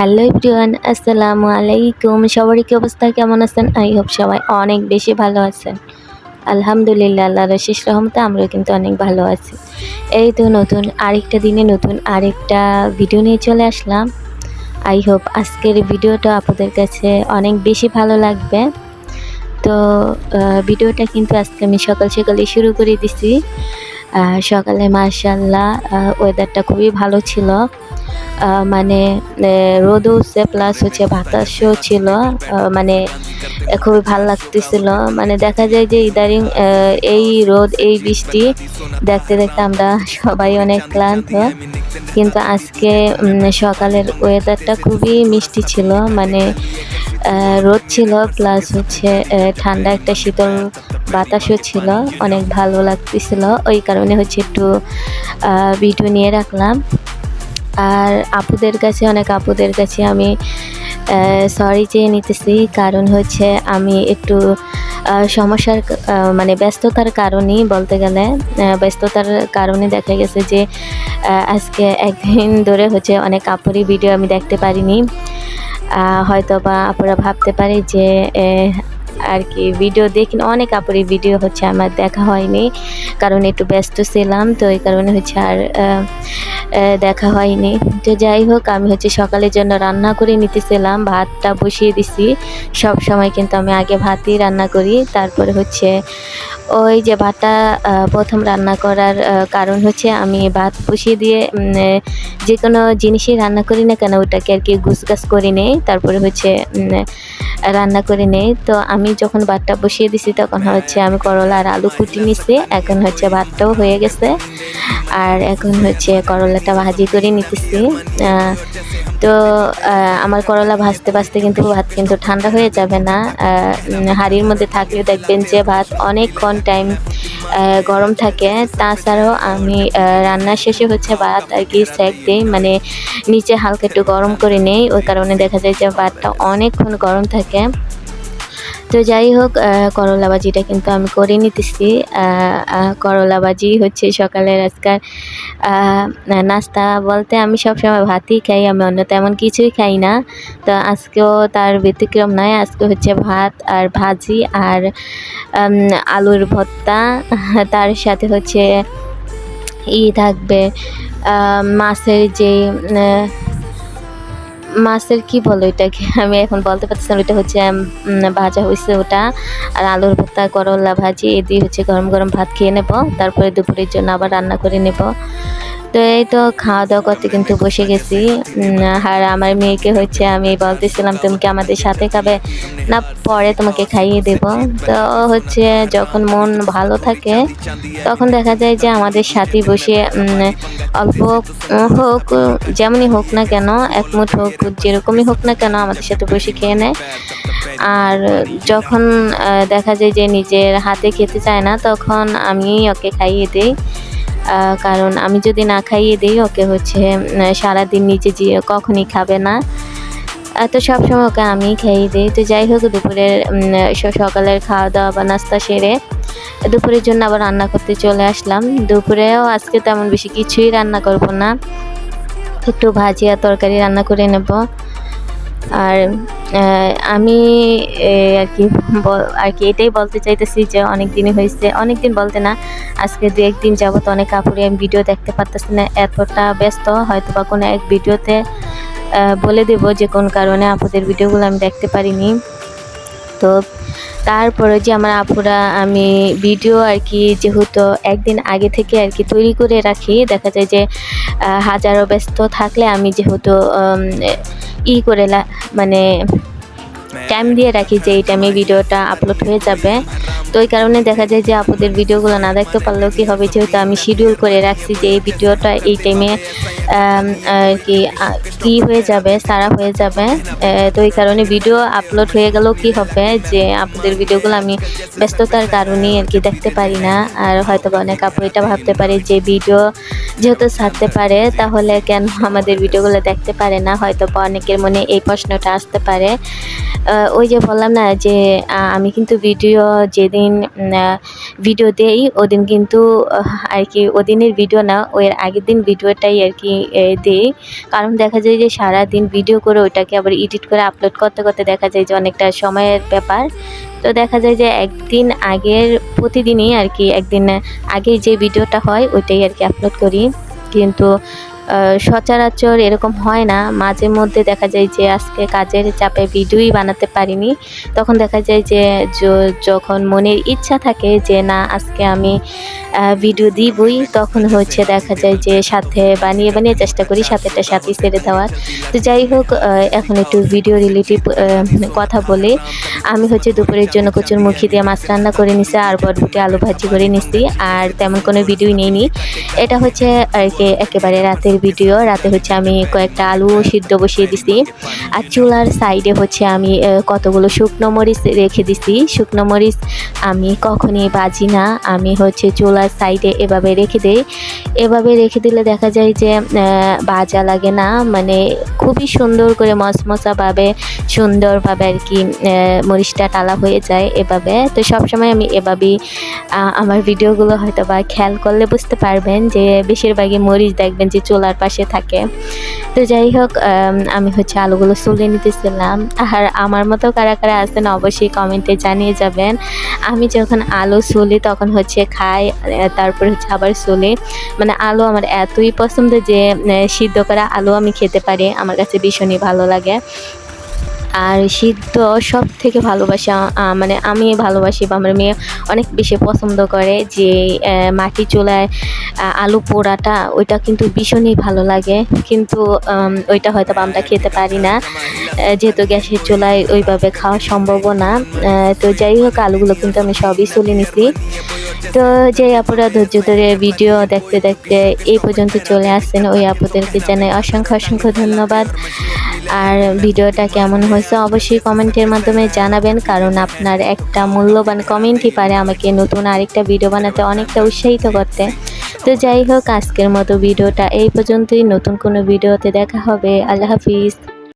Hello everyone, আসসালামু আলাইকুম। সবারই কি অবস্থা? কেমন আছেন? আই হোপ সবাই অনেক বেশি ভালো আছেন। আলহামদুলিল্লাহ আল্লাহ শেষ রহমতে আমরাও কিন্তু অনেক ভালো আছি। এই তো নতুন আরেকটা দিনে নতুন আরেকটা ভিডিও নিয়ে চলে আসলাম। আই হোপ আজকের ভিডিওটা আপনাদের কাছে অনেক বেশি ভালো লাগবে। তো ভিডিওটা কিন্তু আজকে আমি সকাল সকালে শুরু করে দিছি। সকালে মার্শাল্লাহ ওয়েদারটা খুবই ভালো ছিল। মানে রোদও উঠছে প্লাস হচ্ছে বাতাসও ছিল মানে খুবই ভালো লাগতেছিল। মানে দেখা যায় যে ইদারিং এই রোদ, এই বৃষ্টি দেখতে দেখতে আমরা সবাই অনেক ক্লান্ত। কিন্তু আজকে সকালের ওয়েদারটা খুবই মিষ্টি ছিল মানে রোদ ছিল প্লাস হচ্ছে ঠান্ডা একটা শীতল বাতাসও ছিল, অনেক ভালো লাগতেছিল। ওই কারণে হচ্ছে একটু ভিডিও নিয়ে রাখলাম। আর আপুদের কাছে, অনেক আপুদের কাছে আমি সরি চেয়ে নিতেছি। কারণ হচ্ছে আমি একটু সমস্যার মানে ব্যস্ততার কারণেই বলতে গেলে ব্যস্ততার কারণে দেখা গেছে যে আজকে একদিন ধরে হচ্ছে অনেক আপুরই ভিডিও আমি দেখতে পারিনি। হয়তো বা আপুরা ভাবতে পারে যে আর কি ভিডিও দেখি অনেক আপুরি ভিডিও হচ্ছে, আমার দেখা হয়নি, কারণ একটু ব্যস্ত ছিলাম, তো এই কারণে হচ্ছে আর দেখা হয়নি। তো যাই হোক, আমি হচ্ছে সকালের জন্য রান্না করে নিতেছিলাম, ভাতটা বসিয়ে দিছি, সব সময় কিন্তু আমি আগে ভাতই রান্না করি, তারপরে হচ্ছে ওই যে ভাতটা প্রথম রান্না করার কারণ হচ্ছে আমি ভাত বসিয়ে দিয়ে যে কোনো জিনিসই রান্না করি না কেন, ওটাকে আর কি গুছগাছ করে নেই, তারপরে হচ্ছে রান্না করে নেই। তো আমি যখন ভাতটা বসিয়ে দিছি, তখন হচ্ছে আমি করলা আর আলু কুটি নিছি। এখন হচ্ছে ভাতটাও হয়ে গেছে। আর এখন হচ্ছে করলাটা ভাজি করে নিতেছি। তো আমার করলা ভাজতে ভাজতে কিন্তু ভাত কিন্তু ঠান্ডা হয়ে যাবে না। হাড়ির মধ্যে থাকলে দেখবেন যে ভাত অনেকক্ষণ টাইম গরম থাকে। তাছাড়াও আমি রান্না শেষে হচ্ছে ভাত আর কি সেক দিই। মানে নিচে হালকা একটু গরম করে নেই। ওই কারণে দেখা যায় যে ভাতটা অনেকক্ষণ গরম থাকে। তো যাই হোক করলা ভাজিটা কিন্তু আমি করে নিতেছি। করলা ভাজি হচ্ছে সকালের আজকাল নাস্তা বলতে আমি সবসময় ভাতই খাই, আমি অন্য তেমন কিছুই খাই না। তো আজকেও তার ব্যতিক্রম নয়, আজকে হচ্ছে ভাত আর ভাজি আর আলুর ভর্তা। তার সাথে হচ্ছে ই থাকবে মাছের যে মাছের কি বলো এটাকে আমি এখন বলতে পারছি না, ওইটা হচ্ছে ভাজা হয়েছে ওটা। আর আলুর ভর্তা, করলা ভাজি এ দিয়ে হচ্ছে গরম গরম ভাত খেয়ে নেব। তারপরে দুপুরের জন্য আবার রান্না করে নেব। তো এই তো খাওয়া দাওয়া করতে কিন্তু বসে গেছি। আর আমার মেয়েকে হচ্ছে আমি বলতেছিলাম, তুমি কি আমাদের সাথে খাবে? না, পরে তোমাকে খাইয়ে দেব। তো হচ্ছে যখন মন ভালো থাকে, তখন দেখা যায় যে আমাদের সাথে বসে অল্প হোক, যেমনই হোক না কেন এক মুঠ হোক, যেরকমই হোক না কেন আমাদের সাথে বসে খেয়ে নেয়। আর যখন দেখা যায় যে নিজের হাতে খেতে চায় না, তখন আমি ওকে খাইয়ে দিই। কারণ আমি যদি না খাইয়ে দিই, ওকে হচ্ছে সারাদিন নিজে যেয়ে কখনই খাবে না। তো সবসময় ওকে আমি খাইয়ে দিই। তো যাই হোক, দুপুরের সকালের খাওয়া দাওয়া বা নাস্তা সেরে দুপুরের জন্য আবার রান্না করতে চলে আসলাম। দুপুরেও আজকে তেমন বেশি কিছুই রান্না করব না। একটু ভাজি আর তরকারি রান্না করে নেব। আর আমি আর কি আর কি এটাই বলতে চাইতেছি যে অনেক দিনই হয়েছে। অনেক দিন বলতে না আজকে দু একদিন যাবত অনেক কাপড়ে আমি ভিডিও দেখতে পারতেছি না এতটা ব্যস্ত। হয়তো বা কোনো এক ভিডিওতে বলে দেব যে কোন কারণে আপুদের ভিডিওগুলো আমি দেখতে পারিনি। তো তারপরে যে আমার আপুরা আমি ভিডিও আর কি যেহেতু একদিন আগে থেকে আর কি তৈরি করে রাখি দেখা যায় যে আহ, হাজারো ব্যস্ত থাকলে আমি যেহেতু ই করে মানে টাইম দিয়ে রাখি যে এই টাইমে ভিডিওটা আপলোড হয়ে যাবে। তো ওই কারণে দেখা যায় যে আপুদের ভিডিওগুলো না দেখতে পারলেও কি হবে, যেহেতু আমি শিডিউল করে রাখছি যে এই ভিডিওটা এই টাইমে আর কি কি হয়ে যাবে, সারা হয়ে যাবে। তো এই কারণে ভিডিও আপলোড হয়ে গেলেও কি হবে যে আপুদের ভিডিওগুলো আমি ব্যস্ততার কারণেই আর কি দেখতে পারি না। আর হয়তো বা অনেক আপু এটা ভাবতে পারে যে ভিডিও যেহেতু ছাড়তে পারে, তাহলে কেন আমাদের ভিডিওগুলো দেখতে পারে না? হয়তো বা অনেকের মনে এই প্রশ্নটা আসতে পারে। ওই যে বললাম না যে আমি কিন্তু ভিডিও যেদিন আহ, ভিডিও দেই। ওদিন কিন্তু আর কি ওদিনের ভিডিও না ওই আগের দিন ভিডিওটাই আর কি দেই। কারণ দেখা যায় যে সারা দিন ভিডিও করে ওইটাকে আবার এডিট করে আপলোড করতে করতে দেখা যায় যে অনেকটা সময়ের ব্যাপার। তো দেখা যায় যে একদিন আগের প্রতিদিনই আর কি একদিন আগে যে ভিডিওটা হয় ওইটাই আর কি আপলোড করি। কিন্তু সচরাচর এরকম হয় না। মাঝে মধ্যে দেখা যায় যে আজকে কাজের চাপে ভিডিওই বানাতে পারিনি। তখন দেখা যায় যে যখন মনের ইচ্ছা থাকে যে না, আজকে আমি ভিডিও দিবই, তখন হচ্ছে দেখা যায় যে সাথে বানিয়ে বানিয়ে চেষ্টা করি সাথেটা সাথে ছেড়ে দেওয়ার। তো যাই হোক এখন একটু ভিডিও রিলেটিভ কথা বলে। আমি হচ্ছে দুপুরের জন্য কচুর মুখি দিয়ে মাছ রান্না করে নিছি, আর বটবুটি আলু ভাজি করে নিছি, আর তেমন কোনো ভিডিও নিইনি। এটা হচ্ছে আর কি একেবারে রাতের ভিডিও রাতে হচ্ছে আমি কয়েকটা আলু সিদ্ধ বসিয়ে দিছি। আর চুলার সাইডে হচ্ছে আমি কতগুলো শুকনো মরিচ রেখে দিছি। শুকনো মরিচ আমি কখনই বাজি না। আমি হচ্ছে চুলার সাইডে এভাবে রেখে দেই। এভাবে রেখে দিলে দেখা যায় যে বাজা লাগে না। মানে খুবই সুন্দর করে মশমশাভাবে সুন্দরভাবে আর কি মরিচটা টালা হয়ে যায় এভাবে। তো সবসময় আমি এভাবেই আমার ভিডিওগুলো হয়তো বা খেয়াল করলে বুঝতে পারবেন যে, বেশিরভাগই মরিচ দেখবেন যে চুলার পাশে থাকে। তো যাই হোক আম, হচ্ছে আলুগুলো সুলে নিতেছিলাম। আর আমার মতো কারা কারা আছেন অবশ্যই কমেন্টে জানিয়ে যাবেন। আমি যখন আলু সুলি তখন হচ্ছে খাই তারপর হচ্ছে আবার সুলি মানে আলু আমার এতই পছন্দ যে সিদ্ধ করা আলু আমি খেতে পারি। আমার কাছে ভীষণই ভালো লাগে। আর সিদ্ধ সব থেকে ভালোবাসা মানে আমি ভালোবাসি বা আমার মেয়ে অনেক বেশি পছন্দ করে যে মাটি চুলায় আলু পোড়াটা, ওইটা কিন্তু ভীষণই ভালো লাগে। কিন্তু ওইটা হয়তো আমরা খেতে পারি না। যেহেতু গ্যাসের চুলায় ওইভাবে খাওয়া সম্ভব না। তো যাই হোক, আলুগুলো কিন্তু আমি সবই চলে নিছি। তো যে আপুরা ধৈর্য ধরে ভিডিও দেখতে দেখতে এই পর্যন্ত চলে আসছেন, ওই আপুদেরকে জানাই অসংখ্য অসংখ্য ধন্যবাদ। আর ভিডিওটা কেমন হয়েছে অবশ্যই কমেন্টের মাধ্যমে জানাবেন, কারণ আপনার একটা মূল্যবান কমেন্টই পারে আমাকে নতুন আরেকটা ভিডিও বানাতে অনেকটা উৎসাহিত করতে। তো যাই হোক, আজকের মতো ভিডিওটা এই পর্যন্তই। নতুন কোনো ভিডিওতে দেখা হবে। আল্লাহ হাফিজ।